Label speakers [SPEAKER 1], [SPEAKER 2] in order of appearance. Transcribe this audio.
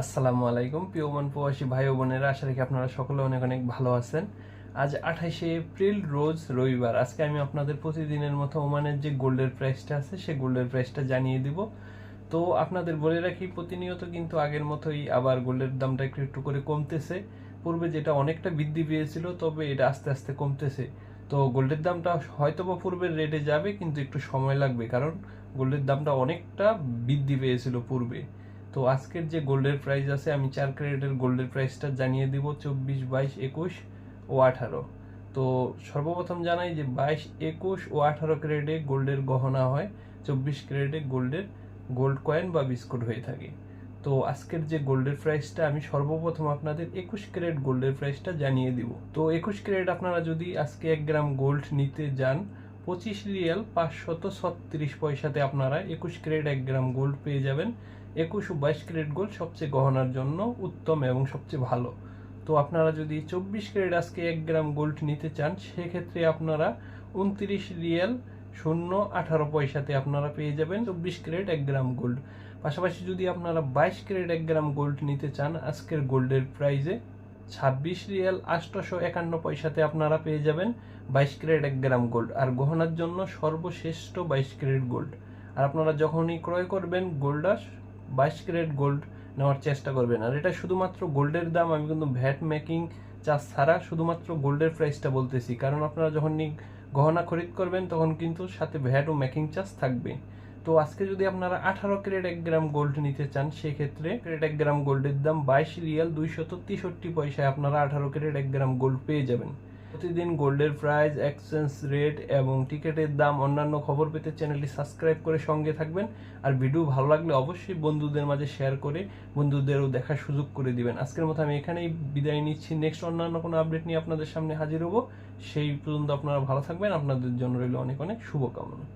[SPEAKER 1] আসসালামু আলাইকুম, প্রিয় মন প্রবাসী ভাই বোনেরা, আশা রাখি আপনারা সকলে অনেক অনেক ভালো আছেন। আজ আঠাইশে এপ্রিল, রোজ রবিবার। আজকে আমি আপনাদের প্রতিদিনের মতো ওমানের যে গোল্ডের প্রাইসটা আছে সেই গোল্ডের প্রাইসটা জানিয়ে দিব। তো আপনাদের বলে রাখি, প্রতিনিয়ত কিন্তু আগের মতোই আবার গোল্ডের দামটা একটু একটু করে কমতেছে। পূর্বে যেটা অনেকটা বৃদ্ধি পেয়েছিল, তবে এটা আস্তে আস্তে কমতেছে। তো গোল্ডের দামটা হয়তো বা পূর্বের রেটে যাবে, কিন্তু একটু সময় লাগবে, কারণ গোল্ডের দামটা অনেকটা বৃদ্ধি পেয়েছিল পূর্বে। তো আজকের যে গোল্ডের প্রাইস আছে, আমি চার ক্যারেটের গোল্ডের প্রাইসটা জানিয়ে দিব, চব্বিশ, বাইশ, একুশ ও আঠারো। তো সর্বপ্রথম জানাই যে বাইশ, একুশ ও আঠারো ক্যারেটে গোল্ডের গহনা হয়, চব্বিশ ক্যারেটে গোল্ডের গোল্ড কয়েন বা বিস্কুট হয়ে থাকে। তো আজকের যে গোল্ডের প্রাইসটা, আমি সর্বপ্রথম আপনাদের একুশ ক্যারেট গোল্ডের প্রাইসটা জানিয়ে দিব। তো একুশ ক্যারেট আপনারা যদি আজকে এক গ্রাম গোল্ড নিতে যান পঁচিশ রিয়াল পাঁচশত ছত্রিশ পয়সাতে আপনারা একুশ ক্যারেট এক গ্রাম গোল্ড পেয়ে যাবেন। একুশ ও বাইশ ক্যারেট গোল্ড সবচেয়ে গহনার জন্য উত্তম এবং সবচেয়ে ভালো। তো আপনারা যদি চব্বিশ ক্যারেট আজকে এক গ্রাম গোল্ড নিতে চান, সেক্ষেত্রে আপনারা উনত্রিশ রিয়াল শূন্য আঠারো পয়সাতে আপনারা পেয়ে যাবেন চব্বিশ ক্যারেট এক গ্রাম গোল্ড পাশাপাশি যদি আপনারা বাইশ ক্যারেট এক গ্রাম গোল্ড নিতে চান, আজকের গোল্ডের প্রাইজে ছাব্বিশ রিয়াল আটশোশো একান্ন পয়সাতে আপনারা পেয়ে যাবেন বাইশ ক্যারেট এক গ্রাম গোল্ড আর গহনার জন্য সর্বশ্রেষ্ঠ বাইশ ক্যারেট গোল্ড আর আপনারা যখনই ক্রয় করবেন গোল্ডাস বাইশ ক্যারেট গোল্ড নেওয়ার চেষ্টা করবেন। আর এটা শুধুমাত্র গোল্ডের দাম, আমি কিন্তু ভ্যাট মেকিং চার্জ ছাড়া শুধুমাত্র গোল্ডের প্রাইসটা বলতেছি। কারণ আপনারা যখন নি- গহনা খরিদ করবেন, তখন কিন্তু সাথে ভ্যাট ও মেকিং চার্জ থাকবে। তো আজকে যদি আপনারা আঠারো ক্যারেট এক গ্রাম গোল্ড নিতে চান, সেক্ষেত্রে ক্যারেট এক গ্রাম গোল্ডের দাম বাইশ রিয়াল দুইশত পয়সায় আপনারা আঠারো ক্যারেট এক গ্রাম গোল্ড পেয়ে যাবেন। প্রতিদিন গোল্ডের প্রাইস এক্সচেঞ্জ রেট এবং টিকিটের দাম অন্যান্য খবর পেতে চ্যানেলটি সাবস্ক্রাইব করে সঙ্গে থাকবেন। আর ভিডিও ভালো লাগলে অবশ্যই বন্ধুদের মাঝে শেয়ার করে বন্ধুদেরও দেখার সুযোগ করে দিবেন। আজকের মতো আমি এখানেই বিদায় নিচ্ছি। নেক্সট অন্যান্য কোনো আপডেট নিয়ে আপনাদের সামনে হাজির হব। সেই পর্যন্ত আপনারা ভালো থাকবেন। আপনাদের জন্য রইল অনেক অনেক শুভকামনা।